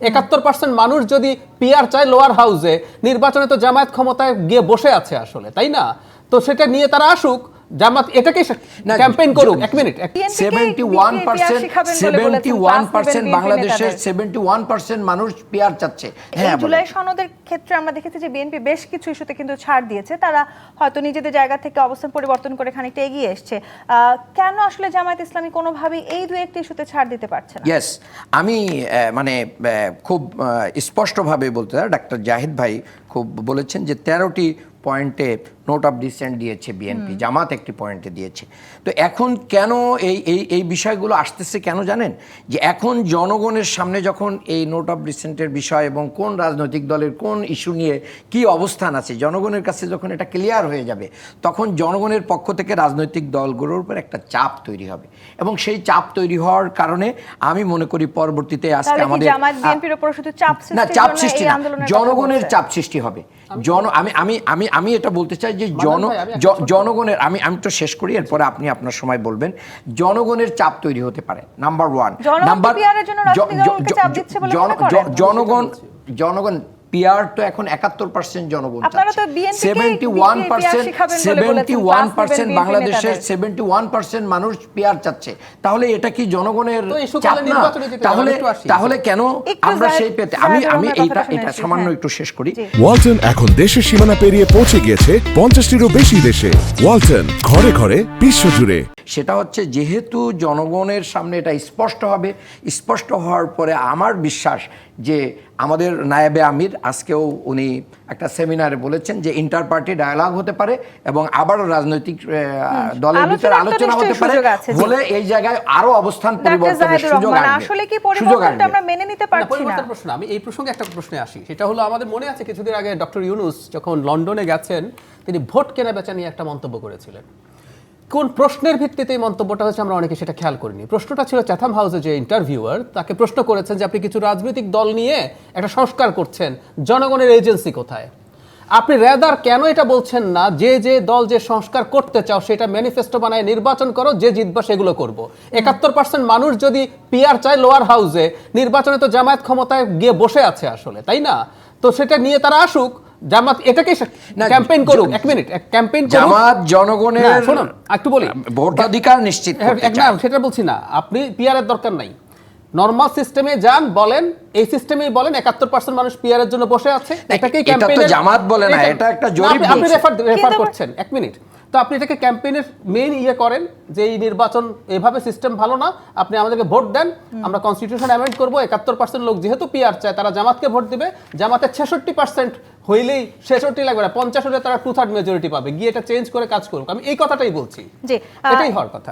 একাত্তর পার্সেন্ট মানুষ যদি পিয়ার চায় লোয়ার হাউসে নির্বাচনে তো জামায়াত ক্ষমতায় গিয়ে বসে আছে আসলে, তাই না? তো সেটা নিয়ে তারা আসুক জামাত এটাকেই না, ক্যাম্পেইন করুক। এক মিনিট এক- BNP কে seventy one percent seventy one percent বাংলাদেশের নেতাদের। সেভেন্টি ওয়ান পার্সেন্ট মানুষ পিয়ার চাচ্ছে। হ্যাঁ জুলাই সনদের ক্ষেত্রে আমরা দেখেছি যে বিএনপি বেশ কিছু ইস্যুতে কিন্তু ছাড় দিয়েছে। তারা হয়তো নিজেদের জায়গা থেকে অবস্থান পরিবর্তন করে খানিকটা এগিয়ে এসছে। আহ, কেন আসলে জামায়াত ইসলামী কোনোভাবেই এই দু একটি ইস্যুতে ছাড় দিতে পারছে না? ইয়েস আমি আহ, মানে আহ, খুব আহ, স্পষ্টভাবে বলতে চাই ডাক্তার জাহিদ ভাই খুব বলেছেন যে তেরোটি পয়েন্টে নোট অফ ডিসেন্ট দিয়েছে বিএনপি জামাত একটি পয়েন্টে দিয়েছে। তো এখন কেন এই এই এই বিষয়গুলো আসতেছে কেন জানেন? যে এখন জনগণের সামনে যখন এই নোট অফ ডিসেন্টের বিষয় এবং কোন রাজনৈতিক দলের কোন ইস্যু নিয়ে কি অবস্থান আছে জনগণের কাছে যখন এটা ক্লিয়ার হয়ে যাবে তখন জনগণের পক্ষ থেকে রাজনৈতিক দলগুলোর উপর একটা চাপ তৈরি হবে। এবং সেই চাপ তৈরি হওয়ার কারণে আমি মনে করি পরবর্তীতে আজকে আমাদের না চাপ সৃষ্টি না জনগণের চাপ সৃষ্টি হবে। জন আমি আমি আমি আমি এটা বলতে চাই যে জন ভাই, আমি একটা জ- জনগণের আমি আমি তো শেষ করি এরপরে আপনি আপনার সময় বলবেন। জনগণের চাপ তৈরি হতে পারে নাম্বার ওয়ান নাম্বার মনে? জনগণ জনগণ পিআর তো এখন একাত্তর পার্সেন্ট জনগণ seventy one percent seventy one percent বাংলাদেশের সেভেন্টি ওয়ান পার্সেন্ট মানুষ পিআর চাচ্ছে। তাহলে এটা কি জনগণের চাপ না? তাহলে তাহলে কেন আমরা সেই পেতে আমি আমি এইটা এটা সামান্য একটু শেষ করি। ওয়ালটন এখন দেশের সীমানা পেরিয়ে পৌঁছে গিয়েছে পঞ্চাশটিরও বেশি দেশে। ওয়ালটন ঘরে ঘরে বিশ্বজুড়ে। সেটা হচ্ছে যেহেতু জনগণের সামনে এটা স্পষ্ট হবে স্পষ্ট হওয়ার পরে আমার বিশ্বাস যে আমাদের নায়েবে আমির আজকেও উনি একটা সেমিনারে বলেছেন যে ইন্টার পার্টি ডায়ালগ হতে পারে এবং আবারও রাজনৈতিক দলের ভিতরে আলোচনা হতে পারে। হলে এই জায়গায় আরও অবস্থান পরিবর্তনের সুযোগ আসবে। আসলে কি পরিবর্তনটা আমরা মেনে নিতে না, পারছি না? প্রশ্ন আমি এই প্রসঙ্গে একটা প্রশ্নে আসি। সেটা হলো আমাদের মনে আছে কিছুদিন আগে ডক্টর ইউনুস যখন লন্ডনে গেছেন তিনি ভোট কেনা বেচা নিয়ে একটা মন্তব্য করেছিলেন। কোন প্রশ্নের ভিত্তিতে এই মন্তব্যটা হচ্ছে আমরা অনেকে সেটা খেয়াল করিনি। প্রশ্নটা ছিল চ্যাথাম হাউসে যে ইন্টারভিউয়ার তাকে প্রশ্ন করেছেন যে আপনি কিছু রাজনৈতিক দল নিয়ে একটা সংস্কার করছেন, জনগণের এজেন্সি কোথায়? আপনি রেদার কেন এটা বলছেন না? যে যে দল যে সংস্কার করতে চাও সেটা ম্যানিফেস্টো বানায় নির্বাচন করো, যে জিতবা সেগুলো করব। একাত্তর পার্সেন্ট মানুষ যদি পিআর চায় লোয়ার হাউসে নির্বাচনে তো জামায়াত ক্ষমতায় গিয়ে বসে আছে আসলে, তাই না? তো সেটা নিয়ে তারা আসুক জামাত এটাকে ক্যাম্পেইন করুক। এক মিনিট ক্যাম্পেইন জামাত জনগণের শুনুন, একটু বলি। ভোটাধিকার নিশ্চিত হ্যাঁ। না সেটা বলছি না। আপনি পিআর এর দরকার নাই। নর্মাল সিস্টেমে যান বলেন এই সিস্টেমেই বলেন একাত্তর পার্সেন্ট মানুষ পিআর এর জন্য বসে আছে। এটাকে এটা তো জামাত বলে না, এটা একটা জরিপ আপনি রেফার রেফার করছেন। এক মিনিট তো আপনি এটাকে ক্যাম্পেইনের মেইন ইয়ে করেন যে এই নির্বাচন এভাবে সিস্টেম ভালো না আপনি আমাদেরকে ভোট দেন। আমরা কনস্টিটিউশন অ্যামেন্ড করব একাত্তর পার্সেন্ট লোক যেহেতু পিআর চায় তারা জামাতকে ভোট দিবে। জামাতে ছেষট্টি পার্সেন্ট হইলেই ছেষট্টি লাগবে না পঞ্চাশ হলে তারা টু থার্ড মেজরিটি পাবে। গিয়ে এটা চেঞ্জ করে কাজ করুক। আমি এই কথাটাই বলছি। এটাই হওয়ার কথা।